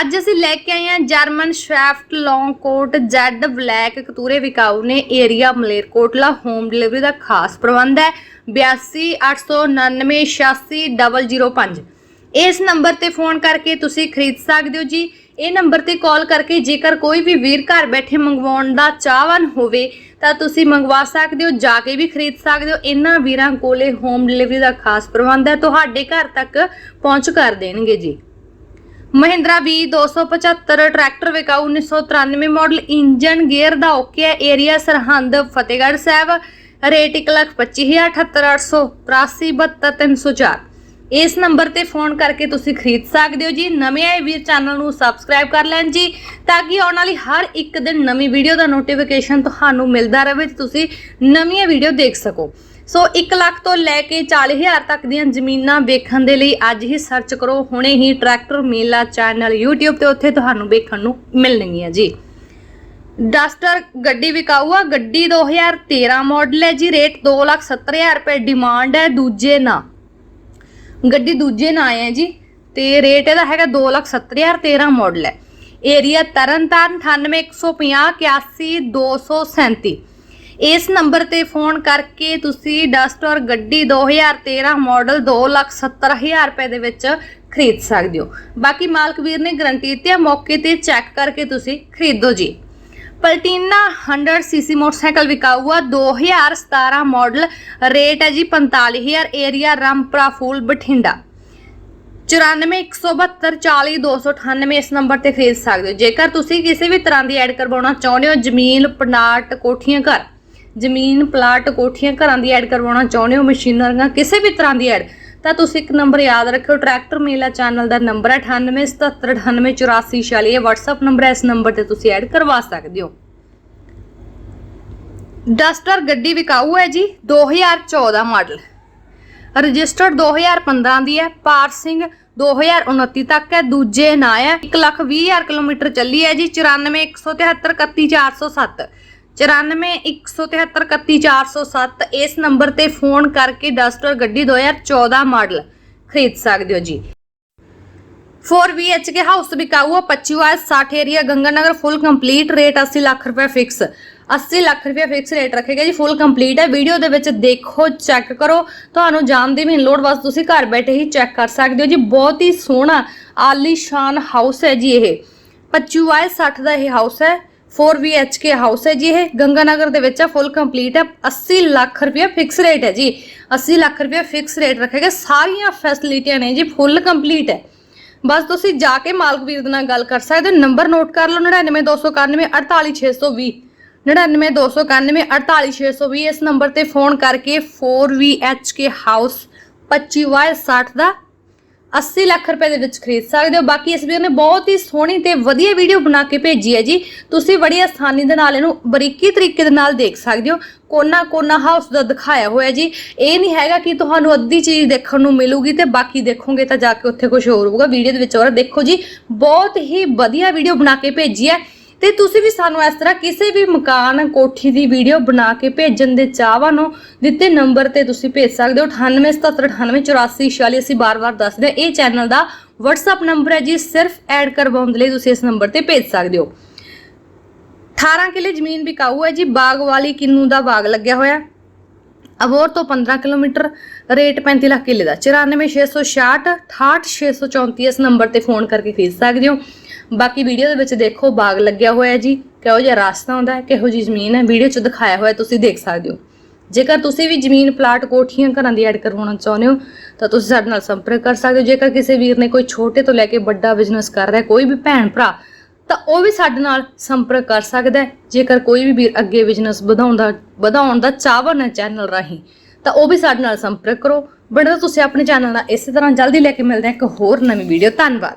ਅੱਜ ਅਸੀਂ ਲੈ ਕੇ ਆਏ ਹਾਂ German shepherd long coat Z black, ਕਤੂਰੇ, ਵਿਕਾਊ ਨੇ ਏਰੀਆ ਮਲੇਰਕੋਟਲਾ ਹੋਮ ਡਿਲੀਵਰੀ ਦਾ ਖਾਸ ਪ੍ਰਬੰਧ ਹੈ। 8289986005 ਇਸ ਨੰਬਰ ਤੇ ਫੋਨ ਕਰਕੇ ਤੁਸੀਂ ਖਰੀਦ ਸਕਦੇ ਹੋ ਜੀ। ਇਹ ਨੰਬਰ ਤੇ ਕਾਲ ਕਰਕੇ ਜੇਕਰ ਕੋਈ ਵੀ ਵੀਰ ਘਰ ਬੈਠੇ ਮੰਗਵਾਉਣ ਦਾ ਚਾਹਵਾਨ ਹੋਵੇ, ਤਾਂ ਤੁਸੀਂ ਮੰਗਵਾ ਸਕਦੇ ਹੋ, ਜਾ ਕੇ ਵੀ ਖਰੀਦ ਸਕਦੇ ਹੋ। ਇਹਨਾਂ ਵੀਰਾਂ ਕੋਲੇ ਹੋਮ ਡਿਲੀਵਰੀ ਦਾ ਖਾਸ ਪ੍ਰਬੰਧ ਹੈ। ਤੁਹਾਡੇ ਘਰ ਤੱਕ ਪਹੁੰਚ ਕਰ ਦੇਣਗੇ ਜੀ। ਮਹਿੰਦਰਾ V 275 ਟਰੈਕਟਰ ਵਿਕਾਊ 1993 ਮਾਡਲ ਇੰਜਨ ਗੇਅਰ ਦਾ ਓਕੇ ਹੈ ਏਰੀਆ ਸਰਹੰਦ ਫਤਿਹਗੜ੍ਹ ਸਾਹਿਬ, ਰੇਟ 125878372304 ਇਸ ਨੰਬਰ ਤੇ ਫੋਨ ਕਰਕੇ ਤੁਸੀਂ ਖਰੀਦ ਸਕਦੇ ਹੋ ਜੀ। ਨਵੇਂ ਆਏ ਵੀਰ ਚੈਨਲ ਨੂੰ ਸਬਸਕ੍ਰਾਈਬ ਕਰ ਲੈਣ ਜੀ, ਤਾਂ ਕਿ ਆਉਣ ਵਾਲੀ ਹਰ ਇੱਕ ਦਿਨ ਨਵੀਂ ਵੀਡੀਓ ਦਾ ਨੋਟੀਫਿਕੇਸ਼ਨ ਤੁਹਾਨੂੰ ਮਿਲਦਾ ਰਹੇ ਤੇ ਤੁਸੀਂ ਨਵੀਆਂ ਵੀਡੀਓ ਦੇਖ ਸਕੋ। ਸੋ 1 ਲੱਖ ਤੋਂ ਲੈ ਕੇ 40000 ਤੱਕ ਦੀਆਂ ਜ਼ਮੀਨਾਂ ਵੇਖਣ ਦੇ ਲਈ ਅੱਜ ਹੀ ਸਰਚ ਕਰੋ। ਹੁਣੇ ਹੀ ਟਰੈਕਟਰ ਮੇਲਾ ਚੈਨਲ YouTube ਤੇ ਉੱਥੇ ਤੁਹਾਨੂੰ ਵੇਖਣ ਨੂੰ ਮਿਲਣਗੀਆਂ ਜੀ। ਡਸਟਰ ਗੱਡੀ ਵਿਕਾਊ ਆ ਗੱਡੀ 2013 ਮਾਡਲ ਹੈ ਜੀ। ਰੇਟ 270000 ਰੁਪਏ ਡਿਮਾਂਡ ਹੈ, ਦੂਜੇ ਨਾ। ਗੱਡੀ ਦੂਜੇ ਨਾਂ ਹੈ ਜੀ ਤੇ ਰੇਟ ਇਹਦਾ ਹੈਗਾ 270013 ਮਾਡਲ ਹੈ। ਏਰੀਆ ਤਰਨਤਾਰਨ 9815 81237 ਇਸ ਨੰਬਰ ਤੇ ਫੋਨ ਕਰਕੇ ਤੁਸੀਂ ਡਸਟਰ ਗੱਡੀ 2013 ਮਾਡਲ 270000 ਰੁਪਏ ਦੇ ਵਿੱਚ ਖਰੀਦ ਸਕਦੇ ਹੋ। ਬਾਕੀ ਮਾਲਕ ਵੀਰ ਨੇ ਗਰੰਟੀ ਦਿੱਤੀ ਹੈ ਮੌਕੇ ਤੇ ਚੈੱਕ ਕਰਕੇ ਤੁਸੀਂ ਖਰੀਦੋ ਜੀ। ਪਲਟੀਨਾ 100 ਸੀਸੀ ਮੋਟਰਸਾਈਕਲ ਵਿਕਾਊ ਆ 2017 ਮਾਡਲ, ਰੇਟ ਹੈ ਜੀ 45000 ਏਰੀਆ ਰਾਮਪੁਰਾ ਫੂਲ ਬਠਿੰਡਾ। 9417240298 ਇਸ ਨੰਬਰ ਤੇ ਖਰੀਦ ਸਕਦੇ ਹੋ। ਜੇਕਰ ਤੁਸੀਂ ਕਿਸੇ ਵੀ ਤਰ੍ਹਾਂ ਦੀ ਐਡ ਕਰਵਾਉਣਾ ਚਾਹੁੰਦੇ ਹੋ, ਜ਼ਮੀਨ, ਪਨਾਟ, ਕੋਠੀਆਂ, ਘਰ। ਜ਼ਮੀਨ, ਪਲਾਟ, ਕੋਠੀਆਂ ਘਰਾਂ ਦੀ ਐਡ ਕਰਵਾਉਣਾ ਚਾਹੁੰਦੇ ਹੋ ਮਸ਼ੀਨਰੀਆਂ ਕਿਸੇ ਵੀ ਤਰ੍ਹਾਂ ਦੀ ਐਡ, ਤਾਂ ਤੁਸੀਂ ਇੱਕ ਨੰਬਰ ਯਾਦ ਰੱਖਿਓ, ਟਰੈਕਟਰ ਮੇਲਾ ਚੈਨਲ ਦਾ ਨੰਬਰ ਹੈ 9877988446 ਇਹ WhatsApp ਨੰਬਰ ਹੈ, ਇਸ ਨੰਬਰ ਤੇ ਤੁਸੀਂ ਐਡ ਕਰਵਾ ਸਕਦੇ ਹੋ। ਡਸਟਰ ਗੱਡੀ ਵਿਕਾਊ ਹੈ ਜੀ 2014 ਮਾਡਲ। ਰਜਿਸਟਰਡ 2015 ਦੀ ਹੈ ਪਾਰਸਿੰਗ 2029 ਤੱਕ ਹੈ, ਦੂਜੇ ਨਾਂ ਹੈ 120000 ਕਿਲੋਮੀਟਰ ਚੱਲੀ ਹੈ ਜੀ 9417731407 9417731407 ਇਸ ਨੰਬਰ ਤੇ ਫੋਨ ਕਰਕੇ ਡਸਟਰ ਗੱਡੀ 2014 ਮਾਡਲ ਖਰੀਦ ਸਕਦੇ ਹੋ ਜੀ। 4VH ਕੇ ਹਾਊਸ ਵਿਕਾਊ 25 ਵਾਇਸ 60 area, Ganganagar, full complete rate 80 lakh ਰੁਪਏ ਫਿਕਸ। 80 ਲੱਖ ਰੁਪਏ ਫਿਕਸ ਰੇਟ ਰੱਖੇਗਾ ਜੀ, ਫੁੱਲ ਕੰਪਲੀਟ ਹੈ। ਵੀਡੀਓ ਦੇ ਵਿੱਚ ਦੇਖੋ, ਚੈੱਕ ਕਰੋ। ਤੁਹਾਨੂੰ ਜਾਣ ਦੀ ਵੀ ਨਹੀਂ ਲੋੜ, ਬਸ ਤੁਸੀਂ ਘਰ ਬੈਠੇ ਹੀ ਚੈੱਕ ਕਰ ਸਕਦੇ ਹੋ ਜੀ। ਬਹੁਤ ਹੀ ਸੋਹਣਾ, ਆਲੀਸ਼ਾਨ ਹਾਊਸ ਹੈ ਜੀ ਇਹ। 25 ਵਾਇਸ 60 ਦਾ ਇਹ ਹਾਊਸ ਹੈ। 4VHK ਹਾਊਸ ਹੈ ਜੀ ਇਹ। ਗੰਗਾਨਗਰ ਦੇ ਵਿੱਚ ਆ ਫੁੱਲ ਕੰਪਲੀਟ ਹੈ। 80 ਲੱਖ ਰੁਪਏ ਫਿਕਸ ਰੇਟ ਹੈ ਜੀ। 80 ਲੱਖ ਰੁਪਏ ਫਿਕਸ ਰੇਟ ਰੱਖੇਗਾ। ਸਾਰੀਆਂ ਫੈਸਿਲਿਟੀਆਂ ਨੇ ਜੀ ਫੁੱਲ ਕੰਪਲੀਟ ਹੈ। ਬਸ ਤੁਸੀਂ ਜਾ ਕੇ ਮਾਲਕ ਵੀਰ ਦੇ ਨਾਲ ਗੱਲ ਕਰ ਸਕਦੇ ਹੋ। ਨੰਬਰ ਨੋਟ ਕਰ ਲਓ 99291 48620 99291 48620 ਇਸ ਨੰਬਰ ਤੇ ਫੋਨ ਕਰਕੇ 4VHK ਹਾਊਸ 25 ਵਾਇ 60 ਦਾ 80 ਲੱਖ ਰੁਪਏ ਦੇ ਵਿੱਚ ਖਰੀਦ ਸਕਦੇ ਹੋ। ਬਾਕੀ ਇਸ ਵੀਰ ਨੇ ਬਹੁਤ ਹੀ ਸੋਹਣੀ ਤੇ ਵਧੀਆ ਵੀਡੀਓ ਬਣਾ ਕੇ ਭੇਜੀ ਹੈ ਜੀ। ਤੁਸੀਂ ਬੜੀ ਆਸਾਨੀ ਦੇ ਨਾਲ ਇਹਨੂੰ ਬਰੀਕੀ ਤਰੀਕੇ ਦੇ ਨਾਲ ਦੇਖ ਸਕਦੇ ਹੋ। ਕੋਨਾ ਕੋਨਾ ਹਾਊਸ ਦਾ ਦਿਖਾਇਆ ਹੋਇਆ ਜੀ। ਇਹ ਨਹੀਂ ਹੈਗਾ ਕਿ ਤੁਹਾਨੂੰ ਅੱਧੀ ਚੀਜ਼ ਦੇਖਣ ਨੂੰ ਮਿਲੂਗੀ ਤੇ ਬਾਕੀ ਦੇਖੋਗੇ ਤਾਂ ਜਾ ਕੇ ਉੱਥੇ ਕੁਝ ਹੋਰ ਹੋਊਗਾ। ਵੀਡੀਓ ਦੇ ਵਿੱਚ ਹੋਰ ਦੇਖੋ ਜੀ। ਬਹੁਤ ਹੀ ਵਧੀਆ ਵੀਡੀਓ ਬਣਾ ਕੇ ਭੇਜੀ ਹੈ। ਤੇ ਤੁਸੀਂ ਵੀ ਸਾਨੂੰ ਇਸ ਤਰ੍ਹਾਂ ਕਿਸੇ ਵੀ ਮਕਾਨ ਕੋਠੀ ਦੀ ਵੀਡੀਓ ਬਣਾ ਕੇ ਭੇਜਣ ਦੇ ਚਾਹਵਾਂ ਨੂੰ, ਦਿੱਤੇ ਨੰਬਰ ਤੇ ਤੁਸੀਂ ਭੇਜ ਸਕਦੇ ਹੋ। 9877988446 ਅਸੀਂ ਬਾਰ-ਬਾਰ ਦੱਸਦੇ ਹਾਂ। ਇਹ ਚੈਨਲ ਦਾ WhatsApp ਨੰਬਰ ਹੈ ਜੀ। ਸਿਰਫ ਐਡ ਕਰਵਾਉਣ ਦੇ ਲਈ ਤੁਸੀਂ ਇਸ ਨੰਬਰ ਤੇ ਭੇਜ ਸਕਦੇ ਹੋ। 18 ਕਿਲੇ ਜ਼ਮੀਨ ਵਿਕਾਊ ਹੈ ਜੀ। ਬਾਗ ਵਾਲੀ ਕਿੰਨੂ ਦਾ ਬਾਗ ਲੱਗਿਆ ਹੋਇਆ। ਅਬੋਰ ਤੋਂ 15 ਕਿਲੋਮੀਟਰ ਰੇਟ 35 ਲੱਖ ਕਿਲੇ ਦਾ 94666 68634 ਇਸ ਨੰਬਰ ਤੇ ਫੋਨ ਕਰਕੇ ਖਰੀਦ ਸਕਦੇ ਹੋ ਬਾਕੀ ਵੀਡੀਓ ਦੇ ਵਿੱਚ ਦੇਖੋ ਬਾਗ ਲੱਗਿਆ ਹੋਇਆ ਜੀ ਕਿਹੋ ਜਿਹਾ ਰਾਸਤਾ ਹੁੰਦਾ ਹੈ ਕਿਹੋ ਜਿਹੀ ਜ਼ਮੀਨ ਹੈ ਵੀਡੀਓ 'ਚ ਦਿਖਾਇਆ ਹੋਇਆ ਤੁਸੀਂ ਦੇਖ ਸਕਦੇ ਹੋ ਜੇਕਰ ਤੁਸੀਂ ਵੀ ਜ਼ਮੀਨ ਪਲਾਟ ਕੋਠੀਆਂ ਘਰਾਂ ਦੀ ਐਡ ਕਰਵਾਉਣਾ ਚਾਹੁੰਦੇ ਹੋ ਤਾਂ ਤੁਸੀਂ ਸਾਡੇ ਨਾਲ ਸੰਪਰਕ ਕਰ ਸਕਦੇ ਹੋ ਜੇਕਰ ਕਿਸੇ ਵੀਰ ਨੇ ਕੋਈ ਛੋਟੇ ਤੋਂ ਲੈ ਕੇ ਵੱਡਾ ਬਿਜ਼ਨਸ ਕਰ ਰਿਹਾ ਕੋਈ ਵੀ ਭੈਣ ਭਰਾ ਤਾਂ ਉਹ ਵੀ ਸਾਡੇ ਨਾਲ ਸੰਪਰਕ ਕਰ ਸਕਦਾ ਹੈ, ਜੇਕਰ ਕੋਈ ਵੀ ਵੀਰ ਅੱਗੇ ਬਿਜ਼ਨਸ ਵਧਾਉਣ ਦਾ ਵਧਾਉਣ ਦਾ ਚਾਹਵਾਨ ਹੈ ਚੈਨਲ ਰਾਹੀਂ, ਤਾਂ ਉਹ ਵੀ ਸਾਡੇ ਨਾਲ ਸੰਪਰਕ ਕਰੋ। ਬੜਾ ਤੁਸੀਂ ਆਪਣੇ ਚੈਨਲ ਨਾਲ। ਇਸੇ ਤਰ੍ਹਾਂ ਜਲਦੀ ਲੈ ਕੇ ਮਿਲਦੇ ਹਾਂ ਇੱਕ ਹੋਰ ਨਵੀਂ ਵੀਡੀਓ ਧੰਨਵਾਦ।